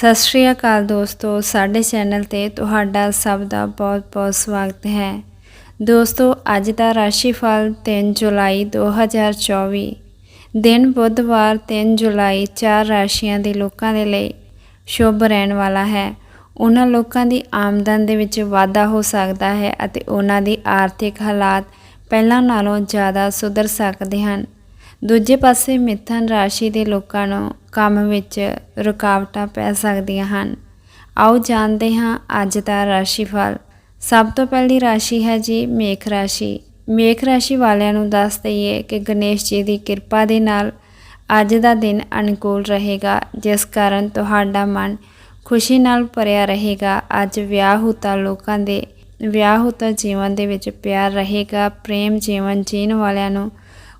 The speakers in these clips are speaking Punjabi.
ਸਤਿ ਸ਼੍ਰੀ ਅਕਾਲ ਦੋਸਤੋ, ਸਾਡੇ ਚੈਨਲ ਤੇ ਤੁਹਾਡਾ ਸਭ ਦਾ ਬਹੁਤ-ਬਹੁਤ ਸਵਾਗਤ ਹੈ। ਦੋਸਤੋ, ਅੱਜ ਦਾ ਰਾਸ਼ੀ ਫਲ 3 ਜੁਲਾਈ 2024 ਦਿਨ ਬੁੱਧਵਾਰ 3 ਜੁਲਾਈ ਚਾਰ ਰਾਸ਼ੀਆਂ ਦੇ ਲੋਕਾਂ ਦੇ ਲਈ ਸ਼ੁਭ ਰਹਿਣ ਵਾਲਾ ਹੈ। ਉਹਨਾਂ ਲੋਕਾਂ ਦੀ ਆਮਦਨ ਦੇ ਵਿੱਚ ਵਾਧਾ ਹੋ ਸਕਦਾ ਹੈ ਅਤੇ ਉਹਨਾਂ ਦੀ ਆਰਥਿਕ ਹਾਲਾਤ ਪਹਿਲਾਂ ਨਾਲੋਂ ਜ਼ਿਆਦਾ ਸੁਧਰ ਸਕਦੇ ਹਨ। ਦੂਜੇ ਪਾਸੇ ਮਿਥਨ ਰਾਸ਼ੀ ਦੇ ਲੋਕਾਂ ਨੂੰ ਕੰਮ ਵਿੱਚ ਰੁਕਾਵਟਾਂ ਪੈ ਸਕਦੀਆਂ ਹਨ। ਆਓ ਜਾਣਦੇ ਹਾਂ ਅੱਜ ਦਾ ਰਾਸ਼ੀਫਲ। ਸਭ ਤੋਂ ਪਹਿਲੀ ਰਾਸ਼ੀ ਹੈ ਜੀ ਮੇਖ ਰਾਸ਼ੀ। ਮੇਖ ਰਾਸ਼ੀ ਵਾਲਿਆਂ ਨੂੰ ਦੱਸ ਦਈਏ ਕਿ ਗਣੇਸ਼ ਜੀ ਦੀ ਕਿਰਪਾ ਦੇ ਨਾਲ ਅੱਜ ਦਾ ਦਿਨ ਅਨੁਕੂਲ ਰਹੇਗਾ, ਜਿਸ ਕਾਰਨ ਤੁਹਾਡਾ ਮਨ ਖੁਸ਼ੀ ਨਾਲ ਭਰਿਆ ਰਹੇਗਾ। ਅੱਜ ਵਿਆਹ ਵਿਆਹੁਤਾ ਲੋਕਾਂ ਦੇ ਵਿਆਹ ਵਿਆਹੁਤਾ ਜੀਵਨ ਦੇ ਵਿੱਚ ਪਿਆਰ ਰਹੇਗਾ। ਪ੍ਰੇਮ ਜੀਵਨ ਜੀਣ ਵਾਲਿਆਂ ਨੂੰ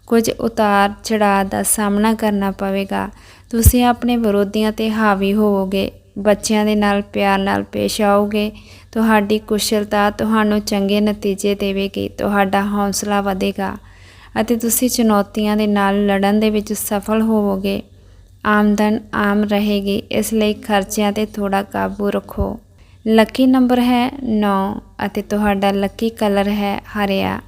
ਕੁਝ ਉਤਾਰ ਚੜਾਅ ਦਾ ਸਾਹਮਣਾ ਕਰਨਾ ਪਵੇਗਾ। ਤੁਸੀਂ ਆਪਣੇ ਵਿਰੋਧੀਆਂ ਤੇ ਹਾਵੀ ਹੋਵੋਗੇ, ਬੱਚਿਆਂ ਦੇ ਨਾਲ ਪਿਆਰ ਨਾਲ ਪੇਸ਼ ਆਓਗੇ। ਤੁਹਾਡੀ ਕੁਸ਼ਲਤਾ ਤੁਹਾਨੂੰ ਚੰਗੇ ਨਤੀਜੇ ਦੇਵੇਗੀ, ਤੁਹਾਡਾ ਹੌਸਲਾ ਵਧੇਗਾ ਅਤੇ ਤੁਸੀਂ ਚੁਣੌਤੀਆਂ ਦੇ ਨਾਲ ਲੜਨ ਦੇ ਵਿੱਚ ਸਫਲ ਹੋਵੋਗੇ। ਆਮਦਨ ਆਮ ਰਹੇਗੀ, ਇਸ ਲਈ ਖਰਚਿਆਂ ਤੇ ਥੋੜਾ ਕਾਬੂ ਰੱਖੋ। ਲੱਕੀ ਨੰਬਰ ਹੈ 9 ਅਤੇ ਤੁਹਾਡਾ ਲੱਕੀ ਕਲਰ ਹੈ ਹਰਿਆ।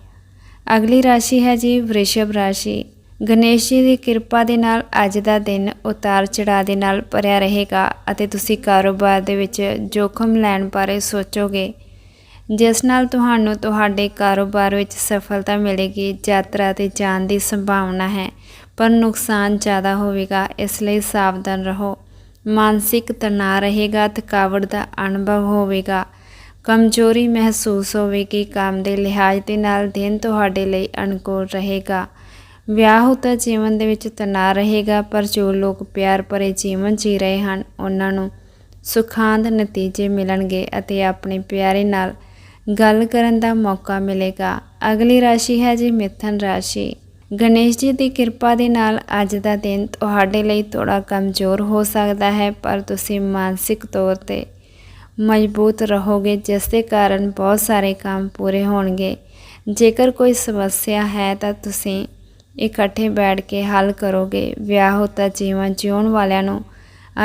ਅਗਲੀ ਰਾਸ਼ੀ ਹੈ ਜੀ, ਵ੍ਰਿਸ਼ਭ ਰਾਸ਼ੀ। ਗਣੇਸ਼ ਜੀ ਦੀ ਕਿਰਪਾ ਦੇ ਨਾਲ ਅੱਜ ਦਾ ਦਿਨ ਉਤਾਰ ਚੜਾਅ ਦੇ ਨਾਲ ਭਰਿਆ ਰਹੇਗਾ ਅਤੇ ਤੁਸੀਂ ਕਾਰੋਬਾਰ ਦੇ ਵਿੱਚ ਜੋਖਮ ਲੈਣ ਬਾਰੇ ਸੋਚੋਗੇ। ਜਿਸ ਨਾਲ ਤੁਹਾਨੂੰ ਤੁਹਾਡੇ ਕਾਰੋਬਾਰ ਵਿੱਚ ਸਫਲਤਾ ਮਿਲੇਗੀ, ਯਾਤਰਾ ਤੇ ਜਾਣ ਦੀ ਸੰਭਾਵਨਾ ਹੈ, ਪਰ ਨੁਕਸਾਨ ਜ਼ਿਆਦਾ ਹੋਵੇਗਾ, ਇਸ ਲਈ ਸਾਵਧਾਨ ਰਹੋ। ਮਾਨਸਿਕ ਤਣਾਅ ਰਹੇਗਾ, ਥਕਾਵਟ ਦਾ ਅਨੁਭਵ ਹੋਵੇਗਾ। ਕਮਜ਼ੋਰੀ ਮਹਿਸੂਸ ਹੋਵੇਗੀ, ਕੰਮ ਦੇ ਲਿਹਾਜ਼ ਦੇ ਨਾਲ ਦਿਨ ਤੁਹਾਡੇ ਲਈ ਅਨੁਕੂਲ ਰਹੇਗਾ। ਵਿਆਹ ਵਿਆਹੁਤਾ ਜੀਵਨ ਦੇ ਵਿੱਚ ਤਣਾਅ ਰਹੇਗਾ, ਪਰ ਜੋ ਲੋਕ ਪਿਆਰ ਭਰੇ ਜੀਵਨ ਜੀ ਰਹੇ ਹਨ, ਉਹਨਾਂ ਨੂੰ ਸੁਖਾਂਦ ਨਤੀਜੇ ਮਿਲਣਗੇ ਅਤੇ ਆਪਣੇ ਪਿਆਰੇ ਨਾਲ ਗੱਲ ਕਰਨ ਦਾ ਮੌਕਾ ਮਿਲੇਗਾ। ਅਗਲੀ ਰਾਸ਼ੀ ਹੈ ਜੀ ਮਿਥਨ ਰਾਸ਼ੀ। ਗਣੇਸ਼ ਜੀ ਦੀ ਕਿਰਪਾ ਦੇ ਨਾਲ ਅੱਜ ਦਾ ਦਿਨ ਤੁਹਾਡੇ ਲਈ ਥੋੜਾ ਕਮਜ਼ੋਰ ਹੋ ਸਕਦਾ ਹੈ, ਪਰ ਤੁਸੀਂ ਮਾਨਸਿਕ ਤੌਰ ਤੇ ਮਜ਼ਬੂਤ ਰਹੋਗੇ, ਜਿਸ ਦੇ ਕਾਰਨ ਬਹੁਤ ਸਾਰੇ ਕੰਮ ਪੂਰੇ ਹੋਣਗੇ। ਜੇਕਰ ਕੋਈ ਸਮੱਸਿਆ ਹੈ ਤਾਂ ਤੁਸੀਂ ਇਕੱਠੇ ਬੈਠ ਕੇ ਹੱਲ ਕਰੋਗੇ, ਵਿਆਹ ਵਿਆਹੁਤਾ ਜੀਵਨ ਜਿਉਣ ਵਾਲਿਆਂ ਨੂੰ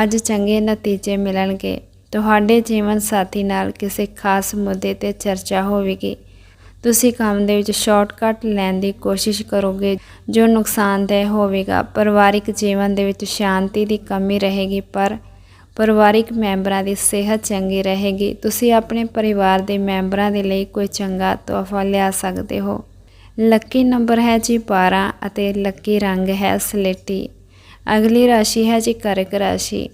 ਅੱਜ ਚੰਗੇ ਨਤੀਜੇ ਮਿਲਣਗੇ। ਤੁਹਾਡੇ ਜੀਵਨ ਸਾਥੀ ਨਾਲ ਕਿਸੇ ਖਾਸ ਮੁੱਦੇ ਤੇ ਚਰਚਾ ਹੋਵੇਗੀ। ਤੁਸੀਂ ਕੰਮ ਦੇ ਵਿੱਚ ਸ਼ਾਰਟਕਟ ਲੈਣ ਦੀ ਕੋਸ਼ਿਸ਼ ਕਰੋਗੇ, ਜੋ ਨੁਕਸਾਨਦੇਹ ਹੋਵੇਗਾ। ਪਰਿਵਾਰਿਕ ਜੀਵਨ ਦੇ ਵਿੱਚ ਸ਼ਾਂਤੀ ਦੀ ਕਮੀ ਰਹੇਗੀ, ਪਰ ਪਰਿਵਾਰਿਕ ਮੈਂਬਰਾਂ ਦੀ ਸਿਹਤ ਚੰਗੀ ਰਹੇਗੀ। ਤੁਸੀਂ ਆਪਣੇ ਪਰਿਵਾਰ ਦੇ ਮੈਂਬਰਾਂ ਦੇ ਲਈ ਕੋਈ ਚੰਗਾ ਤੋਹਫਾ ਲਿਆ ਸਕਦੇ ਹੋ। ਲੱਕੀ ਨੰਬਰ ਹੈ ਜੀ 12 ਅਤੇ ਲੱਕੀ ਰੰਗ ਹੈ ਸਲੇਟੀ। ਅਗਲੀ ਰਾਸ਼ੀ ਹੈ ਜੀ ਕਰਕ ਰਾਸ਼ੀ।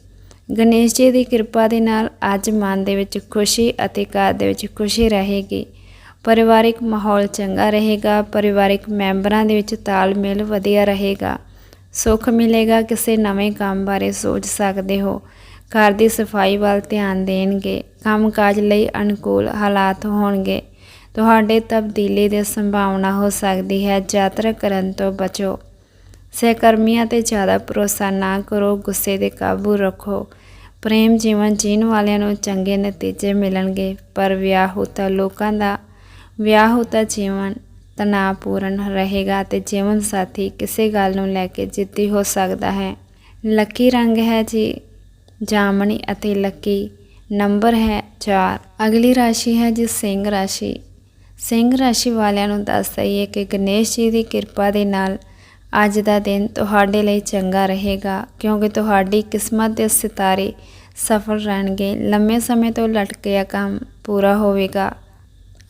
ਗਣੇਸ਼ ਜੀ ਦੀ ਕਿਰਪਾ ਦੇ ਨਾਲ ਅੱਜ ਮਨ ਦੇ ਵਿੱਚ ਖੁਸ਼ੀ ਅਤੇ ਘਰ ਦੇ ਵਿੱਚ ਖੁਸ਼ੀ ਰਹੇਗੀ। ਪਰਿਵਾਰਿਕ ਮਾਹੌਲ ਚੰਗਾ ਰਹੇਗਾ, ਪਰਿਵਾਰਿਕ ਮੈਂਬਰਾਂ ਦੇ ਵਿੱਚ ਤਾਲਮੇਲ ਵਧੀਆ ਰਹੇਗਾ। ਸੁੱਖ ਮਿਲੇਗਾ, ਕਿਸੇ ਨਵੇਂ ਕੰਮ ਬਾਰੇ ਸੋਚ ਸਕਦੇ ਹੋ। ਘਰ ਦੀ ਸਫ਼ਾਈ ਵੱਲ ਧਿਆਨ ਦੇਣਗੇ, ਕੰਮਕਾਜ ਲਈ ਅਨੁਕੂਲ ਹਾਲਾਤ ਹੋਣਗੇ। ਤੁਹਾਡੇ ਤਬਦੀਲੀ ਦੀ ਸੰਭਾਵਨਾ ਹੋ ਸਕਦੀ ਹੈ। ਯਾਤਰਾ ਕਰਨ ਤੋਂ ਬਚੋ। ਸਹਿਕਰਮੀਆਂ ਤੇ ਜ਼ਿਆਦਾ ਭਰੋਸਾ ਨਾ ਕਰੋ। ਗੁੱਸੇ ਦੇ ਕਾਬੂ ਰੱਖੋ। ਪ੍ਰੇਮ ਜੀਵਨ ਜੀਣ ਵਾਲਿਆਂ ਨੂੰ ਚੰਗੇ ਨਤੀਜੇ ਮਿਲਣਗੇ। ਪਰ ਵਿਆਹੁਤਾ ਲੋਕਾਂ ਦਾ, ਵਿਆਹੁਤਾ ਜੀਵਨ ਤਣਾਅਪੂਰਨ ਰਹੇਗਾ ਤੇ ਜੀਵਨ ਸਾਥੀ ਕਿਸੇ ਗੱਲ ਨੂੰ ਲੈ ਕੇ ਜਿੱਦੀ ਹੋ ਸਕਦਾ ਹੈ। ਲੱਕੀ ਰੰਗ ਹੈ ਜੀ, ਜਾਮਣੀ ਅਤੇ ਲੱਕੀ ਨੰਬਰ ਹੈ 4 ਅਗਲੀ ਰਾਸ਼ੀ ਹੈ ਜੀ ਸਿੰਘ ਰਾਸ਼ੀ। ਸਿੰਘ ਰਾਸ਼ੀ ਵਾਲਿਆਂ ਨੂੰ ਦੱਸ ਦਈਏ ਕਿ ਗਣੇਸ਼ ਜੀ ਦੀ ਕਿਰਪਾ ਦੇ ਨਾਲ ਅੱਜ ਦਾ ਦਿਨ ਤੁਹਾਡੇ ਲਈ ਚੰਗਾ ਰਹੇਗਾ, ਕਿਉਂਕਿ ਤੁਹਾਡੀ ਕਿਸਮਤ ਦੇ ਸਿਤਾਰੇ ਸਫਲ ਰਹਿਣਗੇ। ਲੰਮੇ ਸਮੇਂ ਤੋਂ ਲਟਕਿਆ ਕੰਮ ਪੂਰਾ ਹੋਵੇਗਾ,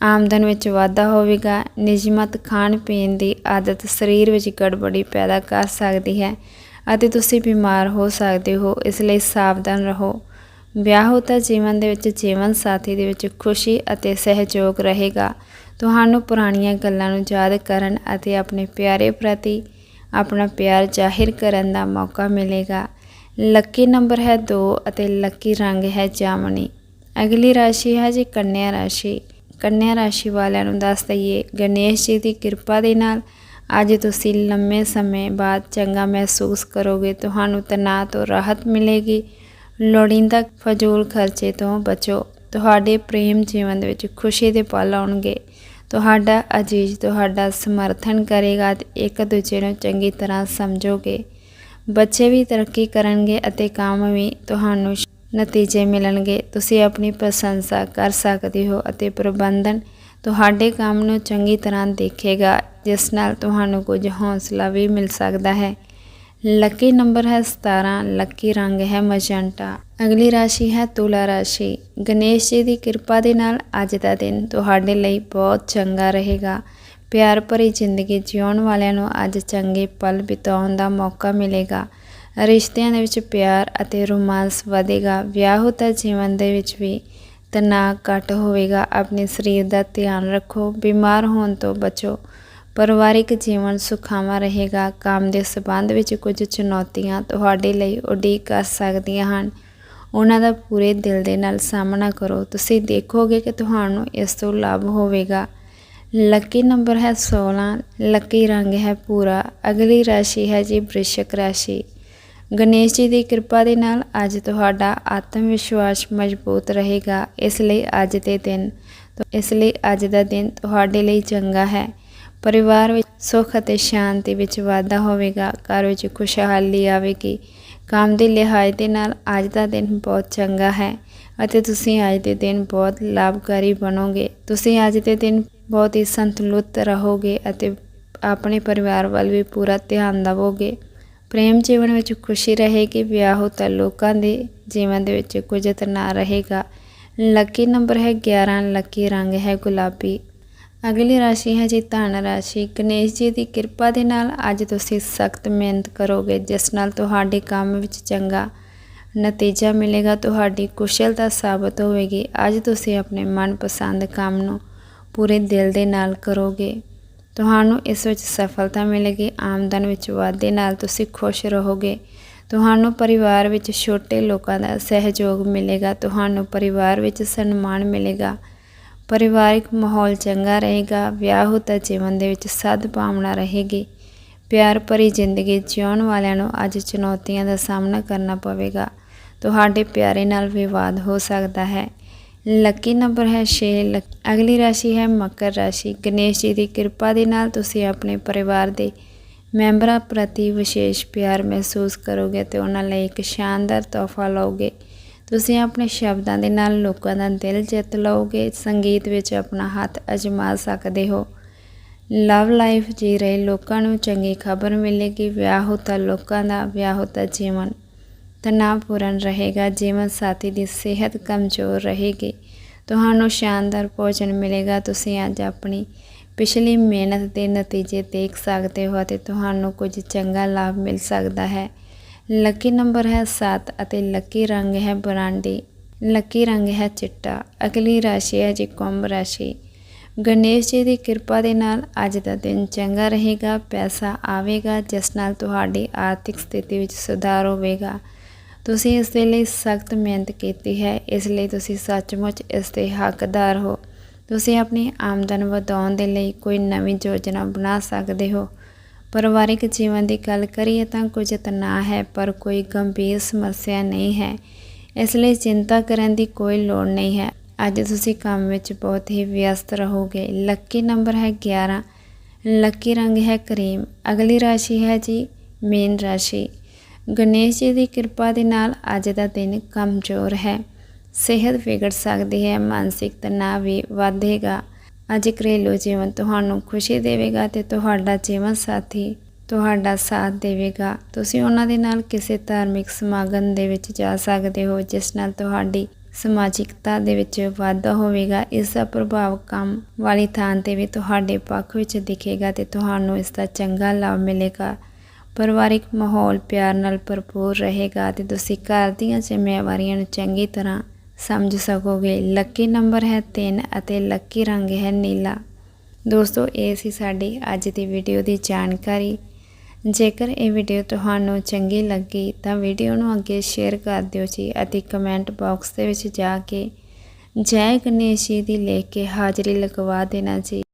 ਆਮਦਨ ਵਿੱਚ ਵਾਧਾ ਹੋਵੇਗਾ, ਨਿਯਮਤ ਖਾਣ ਪੀਣ ਦੀ ਆਦਤ ਸਰੀਰ ਵਿੱਚ ਗੜਬੜੀ ਪੈਦਾ ਕਰ ਸਕਦੀ ਹੈ ਅਤੇ ਤੁਸੀਂ ਬਿਮਾਰ ਹੋ ਸਕਦੇ ਹੋ, ਇਸ ਲਈ ਸਾਵਧਾਨ ਰਹੋ। ਵਿਆਹ ਵਿਆਹੁਤਾ ਜੀਵਨ ਦੇ ਵਿੱਚ ਜੀਵਨ ਸਾਥੀ ਦੇ ਵਿੱਚ ਖੁਸ਼ੀ ਅਤੇ ਸਹਿਯੋਗ ਰਹੇਗਾ। ਤੁਹਾਨੂੰ ਪੁਰਾਣੀਆਂ ਗੱਲਾਂ ਨੂੰ ਯਾਦ ਕਰਨ ਅਤੇ ਆਪਣੇ ਪਿਆਰੇ ਪ੍ਰਤੀ ਆਪਣਾ ਪਿਆਰ ਜ਼ਾਹਿਰ ਕਰਨ ਦਾ ਮੌਕਾ ਮਿਲੇਗਾ। ਲੱਕੀ ਨੰਬਰ ਹੈ 2 ਅਤੇ ਲੱਕੀ ਰੰਗ ਹੈ ਜਾਮਣੀ ਅਗਲੀ ਰਾਸ਼ੀ ਹੈ ਜੀ ਕੰਨਿਆ ਰਾਸ਼ੀ। ਕੰਨਿਆ ਰਾਸ਼ੀ ਵਾਲਿਆਂ ਨੂੰ ਦੱਸ ਦਈਏ, ਗਣੇਸ਼ ਜੀ ਦੀ ਕਿਰਪਾ ਦੇ ਨਾਲ ਅੱਜ ਤੁਸੀਂ ਲੰਮੇ ਸਮੇਂ ਬਾਅਦ ਚੰਗਾ ਮਹਿਸੂਸ ਕਰੋਗੇ, ਤੁਹਾਨੂੰ ਤਣਾਅ ਤੋਂ ਰਾਹਤ ਮਿਲੇਗੀ। ਲੋੜੀਂਦਾ ਫਜ਼ੂਲ ਖਰਚੇ ਤੋਂ ਬਚੋ। ਤੁਹਾਡੇ ਪ੍ਰੇਮ ਜੀਵਨ ਦੇ ਵਿੱਚ ਖੁਸ਼ੀ ਦੇ ਪਲ ਆਉਣਗੇ। ਤੁਹਾਡਾ ਅਜੀਜ਼ ਤੁਹਾਡਾ ਸਮਰਥਨ ਕਰੇਗਾ ਤੇ ਇੱਕ ਦੂਜੇ ਨੂੰ ਚੰਗੀ ਤਰ੍ਹਾਂ ਸਮਝੋਗੇ। ਬੱਚੇ ਵੀ ਤਰੱਕੀ ਕਰਨਗੇ ਅਤੇ ਕੰਮ ਵੀ ਤੁਹਾਨੂੰ ਨਤੀਜੇ ਮਿਲਣਗੇ। ਤੁਸੀਂ ਆਪਣੀ ਪ੍ਰਸ਼ੰਸਾ ਕਰ ਸਕਦੇ ਹੋ ਅਤੇ ਪ੍ਰਬੰਧਨ ਤੁਹਾਡੇ ਕੰਮ ਨੂੰ ਚੰਗੀ ਤਰ੍ਹਾਂ ਦੇਖੇਗਾ, ਜਿਸ ਨਾਲ ਤੁਹਾਨੂੰ ਕੁਝ ਹੌਸਲਾ ਵੀ ਮਿਲ ਸਕਦਾ ਹੈ। ਲੱਕੀ ਨੰਬਰ ਹੈ 17 ਲੱਕੀ ਰੰਗ ਹੈ ਮਜੰਟਾ ਅਗਲੀ ਰਾਸ਼ੀ ਹੈ ਤੁਲਾ ਰਾਸ਼ੀ ਗਣੇਸ਼ ਜੀ ਦੀ ਕਿਰਪਾ ਦੇ ਨਾਲ ਅੱਜ ਦਾ ਦਿਨ ਤੁਹਾਡੇ ਲਈ ਬਹੁਤ ਚੰਗਾ ਰਹੇਗਾ ਪਿਆਰ ਭਰੀ ਜ਼ਿੰਦਗੀ ਜਿਉਣ ਵਾਲਿਆਂ ਨੂੰ ਅੱਜ ਚੰਗੇ ਪਲ ਬਿਤਾਉਣ ਦਾ ਮੌਕਾ ਮਿਲੇਗਾ ਰਿਸ਼ਤਿਆਂ ਦੇ ਵਿੱਚ ਪਿਆਰ ਅਤੇ ਰੋਮਾਂਸ ਵਧੇਗਾ ਵਿਆਹੁਤਾ ਜੀਵਨ ਦੇ ਵਿੱਚ ਵੀ ਤਣਾਅ ਘੱਟ ਹੋਵੇਗਾ ਆਪਣੇ ਸਰੀਰ ਦਾ ਧਿਆਨ ਰੱਖੋ ਬਿਮਾਰ ਹੋਣ ਤੋਂ ਬਚੋ ਪਰਿਵਾਰਿਕ ਜੀਵਨ ਸੁਖਾਵਾਂ ਰਹੇਗਾ। ਕੰਮ ਦੇ ਸਬੰਧ ਵਿੱਚ ਕੁਝ ਚੁਣੌਤੀਆਂ ਤੁਹਾਡੇ ਲਈ ਉਡੀਕ ਕਰ ਸਕਦੀਆਂ ਹਨ। ਉਹਨਾਂ ਦਾ ਪੂਰੇ ਦਿਲ ਦੇ ਨਾਲ ਸਾਹਮਣਾ ਕਰੋ। ਤੁਸੀਂ ਦੇਖੋਗੇ ਕਿ ਤੁਹਾਨੂੰ ਇਸ ਤੋਂ ਲਾਭ ਹੋਵੇਗਾ। ਲੱਕੀ ਨੰਬਰ ਹੈ 16 ਲੱਕੀ ਰੰਗ ਹੈ ਪੂਰਾ ਅਗਲੀ ਰਾਸ਼ੀ ਹੈ ਜੀ ਵ੍ਰਿਸ਼ਕ ਰਾਸ਼ੀ। ਗਣੇਸ਼ ਜੀ ਦੀ ਕਿਰਪਾ ਦੇ ਨਾਲ ਅੱਜ ਤੁਹਾਡਾ ਆਤਮ ਵਿਸ਼ਵਾਸ ਮਜ਼ਬੂਤ ਰਹੇਗਾ। ਇਸ ਲਈ ਅੱਜ ਦੇ ਦਿਨ, ਇਸ ਲਈ ਅੱਜ ਦਾ ਦਿਨ ਤੁਹਾਡੇ ਲਈ ਚੰਗਾ ਹੈ। ਪਰਿਵਾਰ ਵਿੱਚ ਸੁੱਖ ਅਤੇ ਸ਼ਾਂਤੀ ਵਿੱਚ ਵਾਧਾ ਹੋਵੇਗਾ, ਘਰ ਵਿੱਚ ਖੁਸ਼ਹਾਲੀ ਆਵੇਗੀ। ਕੰਮ ਦੇ ਲਿਹਾਜ਼ ਦੇ ਨਾਲ ਅੱਜ ਦਾ ਦਿਨ ਬਹੁਤ ਚੰਗਾ ਹੈ ਅਤੇ ਤੁਸੀਂ ਅੱਜ ਦੇ ਦਿਨ ਬਹੁਤ ਲਾਭਕਾਰੀ ਬਣੋਗੇ। ਤੁਸੀਂ ਅੱਜ ਦੇ ਦਿਨ ਬਹੁਤ ਹੀ ਸੰਤੁਲਿਤ ਰਹੋਗੇ ਅਤੇ ਆਪਣੇ ਪਰਿਵਾਰ ਵੱਲ ਵੀ ਪੂਰਾ ਧਿਆਨ ਦੇਵੋਗੇ। ਪ੍ਰੇਮ ਜੀਵਨ ਵਿੱਚ ਖੁਸ਼ੀ ਰਹੇਗੀ, ਵਿਆਹ ਤਾਂ ਲੋਕਾਂ ਦੇ ਜੀਵਨ ਦੇ ਵਿੱਚ ਕੁਝ ਤਣਾਅ ਰਹੇਗਾ। ਲੱਕੀ ਨੰਬਰ ਹੈ 11 ਲੱਕੀ ਰੰਗ ਹੈ ਗੁਲਾਬੀ। ਅਗਲੀ ਰਾਸ਼ੀ ਹੈ ਜੀ ਧਨ ਰਾਸ਼ੀ। ਗਣੇਸ਼ ਜੀ ਦੀ ਕਿਰਪਾ ਦੇ ਨਾਲ ਅੱਜ ਤੁਸੀਂ ਸਖਤ ਮਿਹਨਤ ਕਰੋਗੇ, ਜਿਸ ਨਾਲ ਤੁਹਾਡੇ ਕੰਮ ਵਿੱਚ ਚੰਗਾ ਨਤੀਜਾ ਮਿਲੇਗਾ, ਤੁਹਾਡੀ ਕੁਸ਼ਲਤਾ ਸਾਬਤ ਹੋਵੇਗੀ। ਅੱਜ ਤੁਸੀਂ ਆਪਣੇ ਮਨਪਸੰਦ ਕੰਮ ਨੂੰ ਪੂਰੇ ਦਿਲ ਦੇ ਨਾਲ ਕਰੋਗੇ। ਤੁਹਾਨੂੰ ਇਸ ਵਿੱਚ ਸਫਲਤਾ ਮਿਲੇਗੀ, ਆਮਦਨ ਵਿੱਚ ਵਾਧੇ ਨਾਲ ਤੁਸੀਂ ਖੁਸ਼ ਰਹੋਗੇ। ਤੁਹਾਨੂੰ ਪਰਿਵਾਰ ਵਿੱਚ ਛੋਟੇ ਲੋਕਾਂ ਦਾ ਸਹਿਯੋਗ ਮਿਲੇਗਾ, ਤੁਹਾਨੂੰ ਪਰਿਵਾਰ ਵਿੱਚ ਸਨਮਾਨ ਮਿਲੇਗਾ। ਪਰਿਵਾਰਿਕ ਮਾਹੌਲ ਚੰਗਾ ਰਹੇਗਾ, ਵਿਆਹ ਤਾਂ ਜੀਵਨ ਦੇ ਵਿੱਚ ਸਦਭਾਵਨਾ ਰਹੇਗੀ। ਪਿਆਰ ਭਰੀ ਜ਼ਿੰਦਗੀ ਜਿਉਣ ਵਾਲਿਆਂ ਨੂੰ ਅੱਜ ਚੁਣੌਤੀਆਂ ਦਾ ਸਾਹਮਣਾ ਕਰਨਾ ਪਵੇਗਾ। ਤੁਹਾਡੇ ਪਿਆਰੇ ਨਾਲ ਵਿਵਾਦ ਹੋ ਸਕਦਾ ਹੈ। ਲੱਕੀ ਨੰਬਰ ਹੈ 6 ਅਗਲੀ ਰਾਸ਼ੀ ਹੈ ਮਕਰ ਰਾਸ਼ੀ। ਗਣੇਸ਼ ਜੀ ਦੀ ਕਿਰਪਾ ਦੇ ਨਾਲ ਤੁਸੀਂ ਆਪਣੇ ਪਰਿਵਾਰ ਦੇ ਮੈਂਬਰਾਂ ਪ੍ਰਤੀ ਵਿਸ਼ੇਸ਼ ਪਿਆਰ ਮਹਿਸੂਸ ਕਰੋਗੇ ਤੇ ਉਹਨਾਂ ਲਈ ਇੱਕ ਸ਼ਾਨਦਾਰ ਤੋਹਫਾ ਲਓਗੇ। ਤੁਸੀਂ ਆਪਣੇ ਸ਼ਬਦਾਂ ਦੇ ਨਾਲ ਲੋਕਾਂ ਦਾ ਦਿਲ ਜਿੱਤ ਲਓਗੇ, ਸੰਗੀਤ ਵਿੱਚ ਆਪਣਾ ਹੱਥ ਅਜਮਾ ਸਕਦੇ ਹੋ। ਲਵ ਲਾਈਫ ਜੀ ਰਹੇ ਲੋਕਾਂ ਨੂੰ ਚੰਗੀ ਖਬਰ ਮਿਲੇਗੀ, ਵਿਆਹ ਵਿਆਹੁਤਾ ਲੋਕਾਂ ਦਾ, ਵਿਆਹ ਵਿਆਹੁਤਾ ਜੀਵਨ। ਤਣਾਅਪੂਰਨ ਰਹੇਗਾ, ਜੀਵਨ ਸਾਥੀ ਦੀ ਸਿਹਤ ਕਮਜ਼ੋਰ ਰਹੇਗੀ। ਤੁਹਾਨੂੰ ਸ਼ਾਨਦਾਰ ਭੋਜਨ ਮਿਲੇਗਾ, ਤੁਸੀਂ ਅੱਜ ਆਪਣੀ ਪਿਛਲੀ ਮਿਹਨਤ ਦੇ ਨਤੀਜੇ ਦੇਖ ਸਕਦੇ ਹੋ ਅਤੇ ਤੁਹਾਨੂੰ ਕੁਝ ਚੰਗਾ ਲਾਭ ਮਿਲ ਸਕਦਾ ਹੈ। ਲੱਕੀ ਨੰਬਰ ਹੈ 7 ਅਤੇ ਲੱਕੀ ਰੰਗ ਹੈ ਬਰਾਂਡੀ ਲੱਕੀ ਰੰਗ ਹੈ ਚਿੱਟਾ ਅਗਲੀ ਰਾਸ਼ੀ ਹੈ ਜੀ ਕੁੰਭ ਰਾਸ਼ੀ ਗਣੇਸ਼ ਜੀ ਦੀ ਕਿਰਪਾ ਦੇ ਨਾਲ ਅੱਜ ਦਾ ਦਿਨ ਚੰਗਾ ਰਹੇਗਾ ਪੈਸਾ ਆਵੇਗਾ ਜਿਸ ਨਾਲ ਤੁਹਾਡੀ ਆਰਥਿਕ ਸਥਿਤੀ ਵਿੱਚ ਸੁਧਾਰ ਹੋਵੇਗਾ ਤੁਸੀਂ ਇਸ ਦੇ ਲਈ ਸਖਤ ਮਿਹਨਤ ਕੀਤੀ ਹੈ ਇਸ ਲਈ ਤੁਸੀਂ ਸੱਚਮੁੱਚ ਇਸ ਦੇ ਹੱਕਦਾਰ ਹੋ ਤੁਸੀਂ ਆਪਣੀ ਆਮਦਨ ਵਧਾਉਣ ਦੇ ਲਈ ਕੋਈ ਨਵੀਂ ਯੋਜਨਾ ਬਣਾ ਸਕਦੇ ਹੋ ਪਰਿਵਾਰਿਕ ਜੀਵਨ ਦੀ ਗੱਲ ਕਰੀਏ ਤਾਂ ਕੁਝ ਤਣਾਅ ਹੈ, ਪਰ ਕੋਈ ਗੰਭੀਰ ਸਮੱਸਿਆ ਨਹੀਂ ਹੈ। ਇਸ ਲਈ ਚਿੰਤਾ ਕਰਨ ਦੀ ਕੋਈ ਲੋੜ ਨਹੀਂ ਹੈ। ਅੱਜ ਤੁਸੀਂ ਕੰਮ ਵਿੱਚ ਬਹੁਤ ਹੀ ਵਿਅਸਤ ਰਹੋਗੇ। ਲੱਕੀ ਨੰਬਰ ਹੈ 11 ਲੱਕੀ ਰੰਗ ਹੈ ਕਰੀਮ। ਅਗਲੀ ਰਾਸ਼ੀ ਹੈ ਜੀ ਮੇਨ ਰਾਸ਼ੀ। ਗਣੇਸ਼ ਜੀ ਦੀ ਕਿਰਪਾ ਦੇ ਨਾਲ ਅੱਜ ਦਾ ਦਿਨ ਕਮਜ਼ੋਰ ਹੈ। ਸਿਹਤ ਵਿਗੜ ਸਕਦੀ ਹੈ, ਮਾਨਸਿਕ ਤਣਾਅ ਵੀ ਵਧੇਗਾ। ਅੱਜ ਘਰੇਲੂ ਜੀਵਨ ਤੁਹਾਨੂੰ ਖੁਸ਼ੀ ਦੇਵੇਗਾ ਤੇ ਤੁਹਾਡਾ ਜੀਵਨ ਸਾਥੀ ਤੁਹਾਡਾ ਸਾਥ ਦੇਵੇਗਾ। ਤੁਸੀਂ ਉਹਨਾਂ ਦੇ ਨਾਲ ਕਿਸੇ ਧਾਰਮਿਕ ਸਮਾਗਮ ਦੇ ਵਿੱਚ ਜਾ ਸਕਦੇ ਹੋ, ਜਿਸ ਨਾਲ ਤੁਹਾਡੀ ਸਮਾਜਿਕਤਾ ਦੇ ਵਿੱਚ ਵਾਧਾ ਹੋਵੇਗਾ। ਇਸ ਦਾ ਪ੍ਰਭਾਵ ਕੰਮ ਵਾਲੀ ਥਾਂ ਤੇ ਵੀ ਤੁਹਾਡੇ ਪੱਖ ਵਿੱਚ ਦਿਖੇਗਾ ਤੇ ਤੁਹਾਨੂੰ ਇਸ ਦਾ ਚੰਗਾ ਲਾਭ ਮਿਲੇਗਾ। ਪਰਿਵਾਰਿਕ ਮਾਹੌਲ ਪਿਆਰ ਨਾਲ ਭਰਪੂਰ ਰਹੇਗਾ ਤੇ ਤੁਸੀਂ ਘਰ ਦੀਆਂ ਜ਼ਿੰਮੇਵਾਰੀਆਂ ਨੂੰ ਚੰਗੀ ਤਰ੍ਹਾਂ ਸਮਝ ਸਕੋਗੇ। ਲੱਕੀ ਨੰਬਰ ਹੈ 3 ਅਤੇ ਲੱਕੀ ਰੰਗ ਹੈ ਨੀਲਾ। ਦੋਸਤੋ, ਇਹ ਸੀ ਸਾਡੀ ਅੱਜ ਦੀ ਵੀਡੀਓ ਦੀ ਜਾਣਕਾਰੀ। ਜੇਕਰ ਇਹ ਵੀਡੀਓ ਤੁਹਾਨੂੰ ਚੰਗੀ ਲੱਗੀ, ਤਾਂ ਵੀਡੀਓ ਨੂੰ ਅੱਗੇ ਸ਼ੇਅਰ ਕਰ ਦਿਓ ਜੀ ਅਤੇ ਕਮੈਂਟ ਬਾਕਸ ਦੇ ਵਿੱਚ ਜਾ ਕੇ ਜੈ ਗਣੇਸ਼ ਜੀ ਦੀ ਲਿਖ ਕੇ ਹਾਜ਼ਰੀ ਲਗਵਾ ਦੇਣਾ ਜੀ।